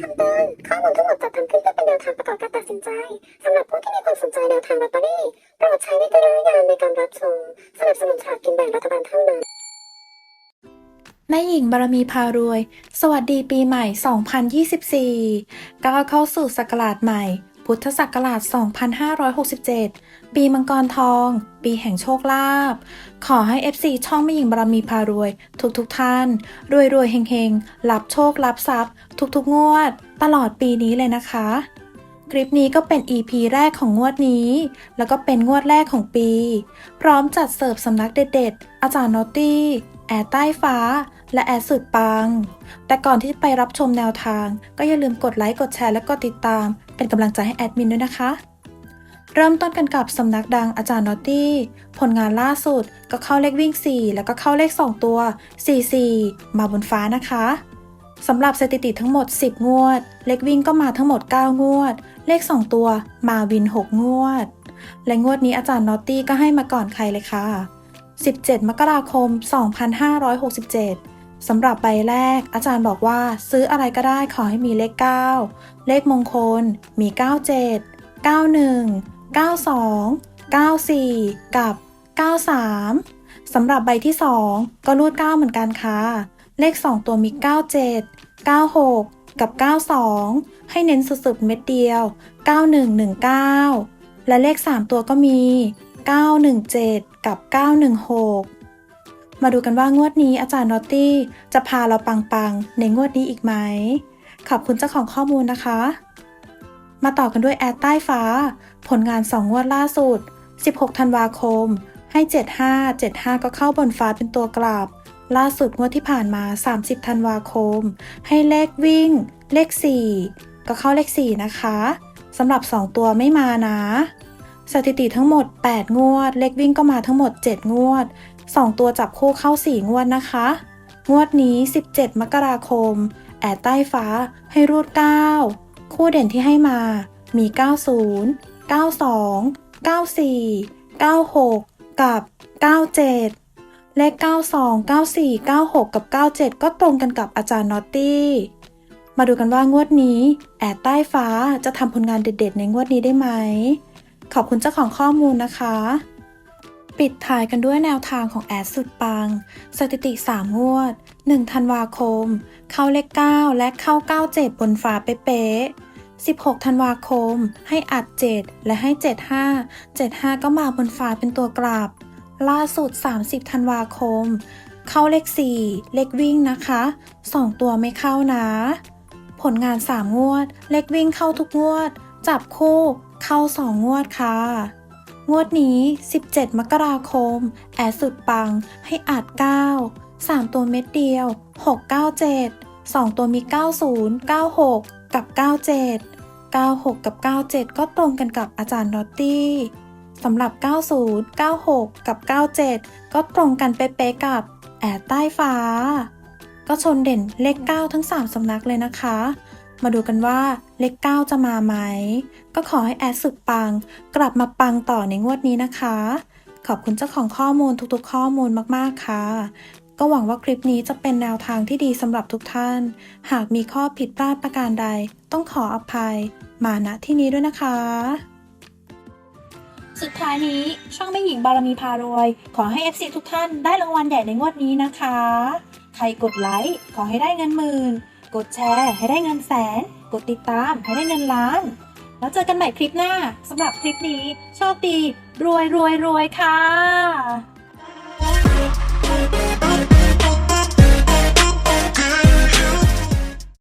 คำเตือนข้อมูลทั้งหมดจัดทำขึ้นเพื่อเป็นแนวทางประกอบการตัดสินใจสำหรับผู้ที่มีความสนใจแนวทางลอตเตอรี่โปรดใช้วิจารณญาณในการรับชมสนับสนุนฉากกินแบ่งรัฐบาลเท่านั้นแม่หญิงบารมีพารวย สวัสดีปีใหม่ 2024 ก้าวเข้าสู่ศักราชใหม่ พุทธศักราช 2567 ปีมังกรทอง ปีแห่งโชคลาภ ขอให้ FC ช่องแม่หญิงบารมีพารวย ทุกๆทท่าน รวยรวยๆเฮงรับโชครับทรัพย์ ทุกๆงวด ตลอดปีนี้เลยนะคะ คลิปนี้ก็เป็น EP แรกของงวดนี้ แล้วก็เป็นงวดแรกของปี พร้อมจัดเสิร์ฟสำนักเด็ดๆ อาจารย์นอตตี้ แอร์ใต้ฟ้าและแอร์สุดปัง แต่ก่อนที่จะไปรับชมแนวทาง ก็อย่าลืมกดไลค์ กดแชร์ และกดติดตาม เป็นกำลังใจให้แอดมินด้วยนะคะ เริ่มต้นกันกับสำนักดังอาจารย์นอตตี้ ผลงานล่าสุดก็เข้าเลขวิ่ง 4 แล้วก็เข้าเลข 2 ตัว 44 มาบนฟ้านะคะสำหรับสถิติทั้งหมด 10 งวด เลขวิ่งก็มาทั้งหมด 9 งวด เลข 2 ตัวมาวิน 6 งวด และงวดนี้อาจารย์นอตตี้ก็ให้มาก่อนใครเลยค่ะ 17 มกราคม 2567 สำหรับใบแรก อาจารย์บอกว่าซื้ออะไรก็ได้ขอให้มีเลข 9 เลขมงคลมี 97 91 92 94 กับ 93 สำหรับใบที่ 2 ก็รูด 9 เหมือนกันค่ะ เลข 2 ตัวมี 97 96 กับ 92 ให้เน้นสุดๆเม็ดเดียว 9119 และเลข 3 ตัวก็มี 917 กับ 916 มาดูกันว่างวดนี้อาจารย์นอตตี้จะพาเราปังๆ ในงวดนี้อีกไหม ขอบคุณเจ้าของข้อมูลนะคะ มาต่อกันด้วยแอดใต้ฟ้า ผลงาน 2 งวดล่าสุด 16 ธันวาคม ให้ 75 75 ก็เข้าบนฟ้าเป็นตัวกลับ ล่าสุดงวดที่ผ่านมา 30 ธันวาคม ให้เลขวิ่ง เลข 4 ก็เข้าเลข 4 นะคะสำหรับ 2 ตัวไม่มานะ สถิติทั้งหมด 8 งวด เลขวิ่งก็มาทั้งหมด 7 งวด 2 ตัวจับคู่เข้า 4 งวดนะคะ งวดนี้ 17 มกราคม แอดใต้ฟ้า ให้รูด 9 คู่เด่นที่ให้มา มี 90 92 94 96 กับ 97 เลข 92 94 96 กับ 97 ก็ตรงกันกับอาจารย์นอตตี้มาดูกันว่างวดนี้ แอดใต้ฟ้าจะทำผลงานเด็ดๆ ในงวดนี้ได้ไหม ขอบคุณเจ้าของข้อมูลนะคะ ปิดท้ายกันด้วยแนวทางของแอดสุดปัง สถิติ 3 งวด 1 ธันวาคม เข้าเลข 9 และเข้า 97 บนฟ้าเป๊ะ16 ธันวาคม ให้อัด 7 และให้ 75 75 ก็มาบนฟ้าเป็นตัวกลับ ล่าสุด 30 ธันวาคม เข้าเลข 4 เลขวิ่งนะคะ 2 ตัวไม่เข้านะ ผลงาน 3 งวด เลขวิ่งเข้าทุกงวด จับคู่เข้า2งงวดค่ะ งวดนี้ 17 มกราคม แอดสุดปังให้อัด 9 3 ตัวเม็ดเดียว 697 2 ตัวมี 90 96 กับ 97 96 กับ 97 ก็ตรงกันกับอาจารย์นอตตี้สำหรับ 90 96 กับ 97 ก็ตรงกันเป๊ะๆกับ แอดใต้ฟ้า ก็ชนเด่นเลข 9 ทั้ง 3 สำนักเลยนะคะ มาดูกันว่าเลข 9 จะมาไหม ก็ขอให้แอดสุดปัง กลับมาปังต่อในงวดนี้นะคะ ขอบคุณเจ้าของข้อมูลทุกๆ ข้อมูลมากๆ ค่ะ ก็หวังว่าคลิปนี้จะเป็นแนวทางที่ดีสำหรับทุกท่าน หากมีข้อผิดพลาดประการใด ต้องขออภัย มาณที่นี้ด้วยนะคะสุดท้ายนี้ช่องแม่หญิงบารมีพารวย ขอให้ FC ทุกท่านได้รางวัลใหญ่ในงวดนี้นะคะ ใครกดไลค์ขอให้ได้เงินหมื่น กดแชร์ให้ได้เงินแสน กดติดตามให้ได้เงินล้าน แล้วเจอกันใหม่คลิปหน้าสำหรับคลิปนี้โชคดี รวยรวยรวยค่ะ